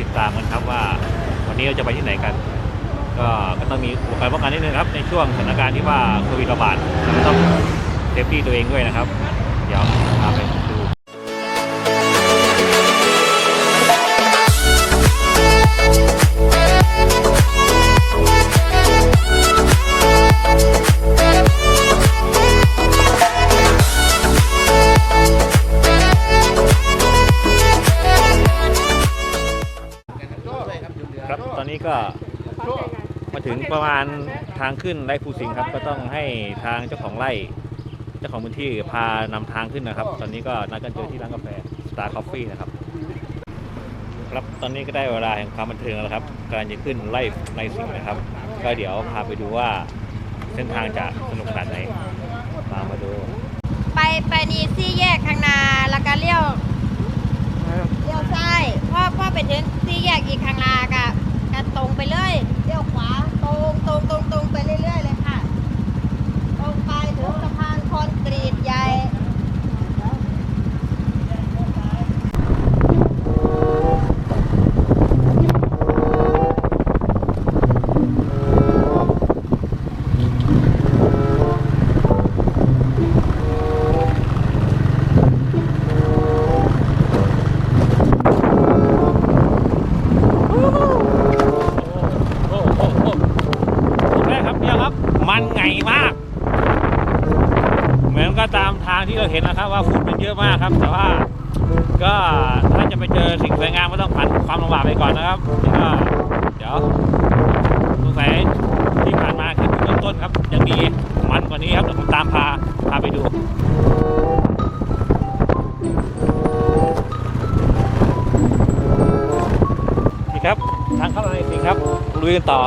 ติดตามกันครับว่า วันนี้เราจะไปที่ไหนกัน ก็ก็ต้องมีอุปกรณ์ป้องกันนิดนึงครับในช่วงสถานการณ์ที่ว่าโควิดระบาดเราก็ต้องเซฟตี้ตัวเองด้วยนะครับ เดี๋ยวาณทางขึ้นไร่ภูสิงห์ครับ ก็ต้องให้ทางเจ้าของไร่เจ้าของพื้นที่พานำทางขึ้นนะครับ ตอนนี้ก็นัดกันเจอที่ร้านกาแฟ Star Coffee นะครับ ครับตอนนี้ก็ได้เวลาแห่งความบันเทิงแล้วครับกำลังจะขึ้นไล่ในสิงห์นะครับ ก็เดี๋ยวพาไปดูว่าเส้นทางจะสนุกขนาดไหนตามมาดู ไปไปนี่ซี่แยกข้างนาแล้วก็เลี้ยวเลี้ยวซ้ายพอพ่อไปถึงซี่แยกอีกข้างนาก็ก็ตรงไปเลยเลี้ยวขวาตรงตรงตรงตรงไปเรื่อยๆเลยค่ะ ตรงไปถึงสะพานคอนกรีตใหญ่ โอ้โหโอ้โหแรกครับเนี่ยครับ มันไงมาก เหมือนก็ตามทางที่เราเห็นนะครับ ว่าฝุ่นมันเยอะมากครับ แต่ว่าก็ถ้าจะไปเจอสิ่งสวยงามก็ต้องผ่านความลำบากไปก่อนนะครับนี่ก็เดี๋ยวสงสัยที่ผ่านมาคือจุดเริ่มต้นครับ ยังมีมันกว่านี้ครับเดี๋ยวผมตามพาพาไปดูนี่ครับ ทางเข้ามาในสิงครับลุยกันต่อ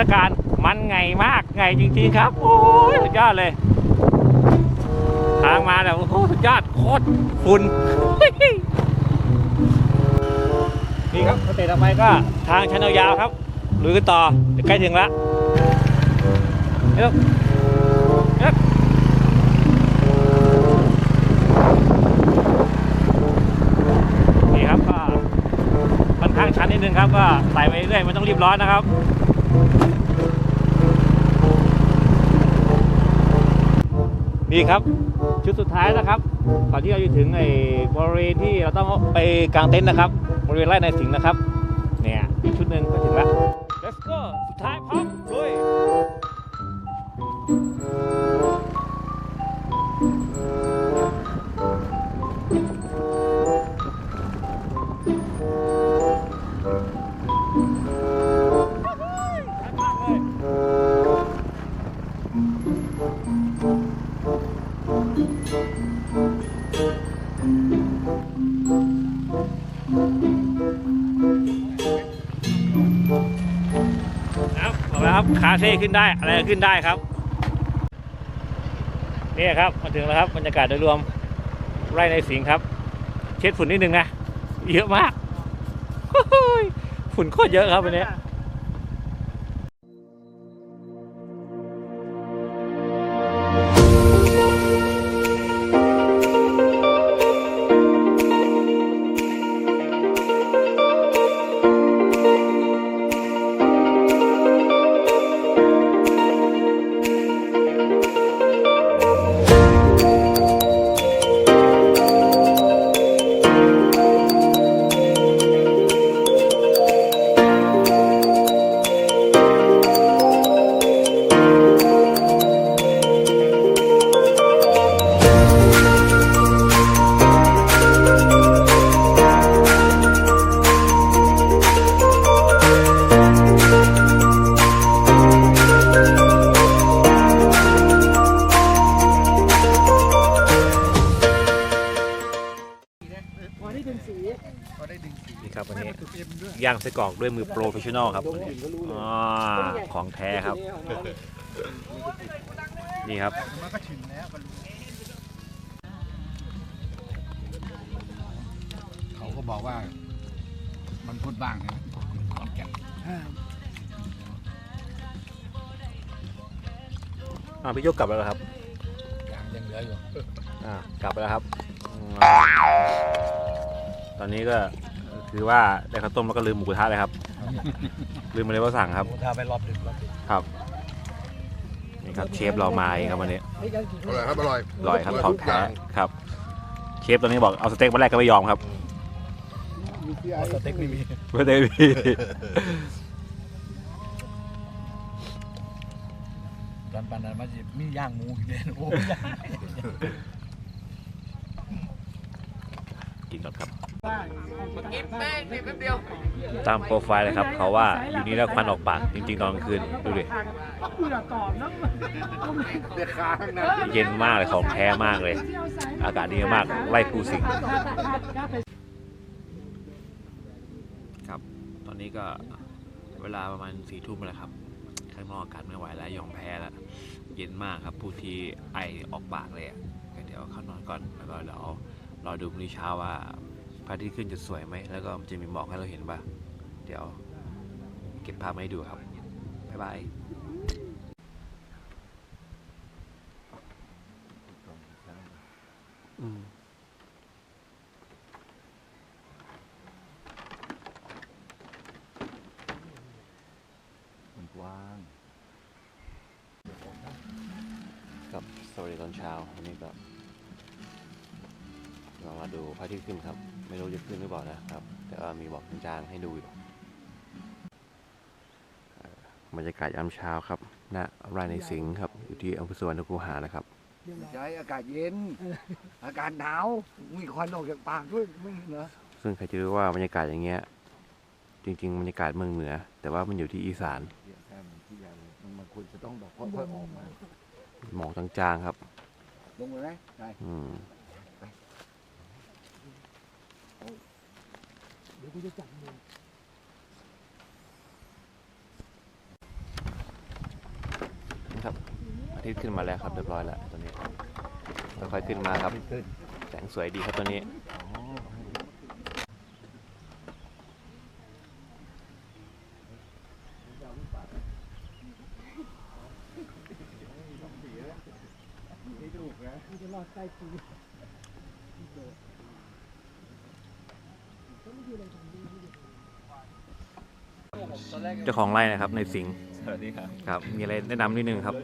ศกาลมันไงมากไงจริงๆครับโอ้ยสุดยอดเลย ทางมาแบบโอ้โหสุดยอดโคตรฝุ่นนี่ครับสเตจต่อไปก็ทางชันยาวครับลุยกันต่อเดี๋ยวใกล้ถึงแล้วเฮ้ยเฮ้ยนี่ครับก็ค่อนข้างชันนิดนึงครับก็ไต่ไปเรื่อยไม่ต้องรีบร้อนนะครับ นี่ครับ ชุดสุดท้ายนะครับก่อนที่เราจะถึงในบริเวณที่เราต้องไปกางเต็นท์นะครับ บริเวณไร่ในสิงนะครับ เนี่ยอีกชุดหนึ่งก็ถึงแล้ว let's go สุดท้าย ครับบอกแล้วครับคาเฟ่ขึ้นได้อะไรขึ้นได้ครับนี่ครับมาถึงแล้วครับบรรยากาศโดยรวมไร่ในสิงครับ เช็ดฝุ่นนิดนึงนะเยอะมากฝุ่นโคตรเยอะครับวันนี้ ยย่างไส้กรอกด้วยมือโปรเฟชชั่นอลครับดมกลิ่นก็รู้เลยอ๋อของแท้ครับ นี่ครับ มันก็ถึงแล้วก็รู้เขาก็บอกว่า มันพูดบ้างนะขอนแก่นอ่าพี่ยกกลับแล้วเหรอครับยังยังเหลืออยู่อ่ากลับไปแล้วครับอืมตอนนี้ก็ คือว่าได้ข้าวต้มแล้วก็ลืมหมูกระทะเลยครับ ลืมมาเลยว่าสั่งครับถ้าไปรอบดึกรอบดึกครับนี่ครับเชฟเรามาเองครับวันนี้ไม่ยังกินอร่อยครับอร่อยอร่อยครับอร่อยของทุกอแท้ย่างครับ เชฟตอนนี้บอกเอาสเต็กมาแรกก็ไม่ยอมครับมีที่ไอ้สเต็กไม่มีไม่ได้พี่ตอนปันนั้นมันจะมีย่างหมูอีกเนี่ยโอ้ย่าง กินก่อนครับบ้านกินแป้งนี่แป๊บเดียวตามโปรไฟล์เลยครับ เขาว่าอยู่นี่แล้วควันออกปากจริง ๆ ตอนกลางคืนดูดิกูอยากตอบนะเดือดค้างนะเย็นมากเลยของแท้มากเลย อากาศดีมากไล่ภูสิงห์ครับ ตอนนี้ก็เวลาประมาณสี่ทุ่มแล้วครับข้างนอกอากาศไม่ไหวแล้วยอมแพ้แล้วเย็นมากครับผู้ที่ไอออกปากเลยอะก็เดี๋ยวเข้านอนก่อนแล้วก็เดี๋ยว รอดูพรุ่งนี้เช้าว่าพระอาทิตย์ขึ้นจะสวยไหม แล้วก็มันจะมีหมอกให้เราเห็นป่ะ เดี๋ยวเก็บภาพมาให้ดูครับ บ๊ายบายอืมมันกว้างครับสวัสดีตอนเช้าวันนี้ก็ เรามาดูพระอาทิตย์ขึ้นครับ ไม่รู้จะขึ้นหรือเปล่านะครับ แต่ว่ามีบอกจางๆให้ดูอยู่เอ่อบรรยากาศยามเช้าครับณไร่ในสิงห์ครับ อยู่ที่อำเภอสวรรณคูหานะครับใช้อากาศเย็น อากาศหนาว มีควันออกจากปากด้วยไม่เห็นเหรอซึ่งใครจะรู้ว่าบรรยากาศอย่างเงี้ย จริง ๆ บรรยากาศเมืองเหนือ แต่ว่ามันอยู่ที่อีสานใช่มันที่ยาวเลยมันมันควรจะต้องแบบค่อยๆออกมาหมอกจางๆครับ ลงไปไหมได้อืม เดี๋ยวกูจะจับมือนะครับ อาทิตย์ขึ้นมาแล้วครับเรียบร้อยแล้วตอนนี้ค่อยๆขึ้นมาครับ แสงสวยดีครับตัวนี้กูจะรอดใต้กู เจ้าของไร่นะครับในสิงห์สวัสดีครับ ครับ มีอะไรแนะนำนิดนึงครับ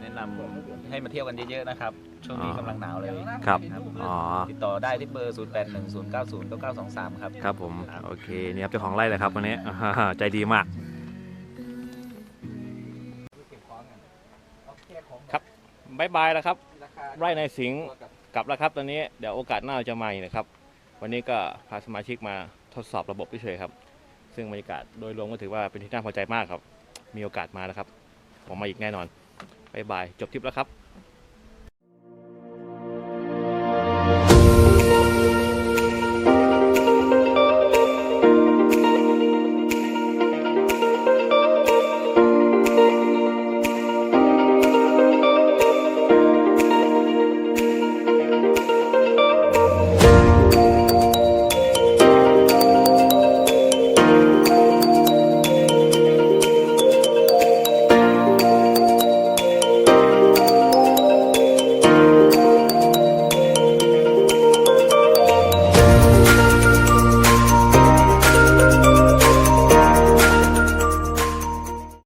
แนะนำให้มาเที่ยวกันเยอะๆนะครับ ช่วงนี้อ๋อกำลังหนาวเลยครับครับ อ๋อ ติดต่อได้ที่เบอร์ 0 8 1 0 9 0 9 9 2 3 ครับ ครับผม โอเค นี่ครับเจ้าของไร่เลยครับวันนี้ใจดีมากครับบายบายแล้วครับ ไร่ในสิงห์กลับแล้วครับตอนนี้เดี๋ยวโอกาสหน้าเราจะมาอีกนะครับ วันนี้ก็พาสมาชิกมาทดสอบระบบเฉยๆครับ ซึ่งบรรยากาศโดยรวมก็ถือว่าเป็นที่น่าพอใจมากครับ มีโอกาสมานะครับ ผมมาอีกแน่นอนบายบาย จบทริปแล้วครับ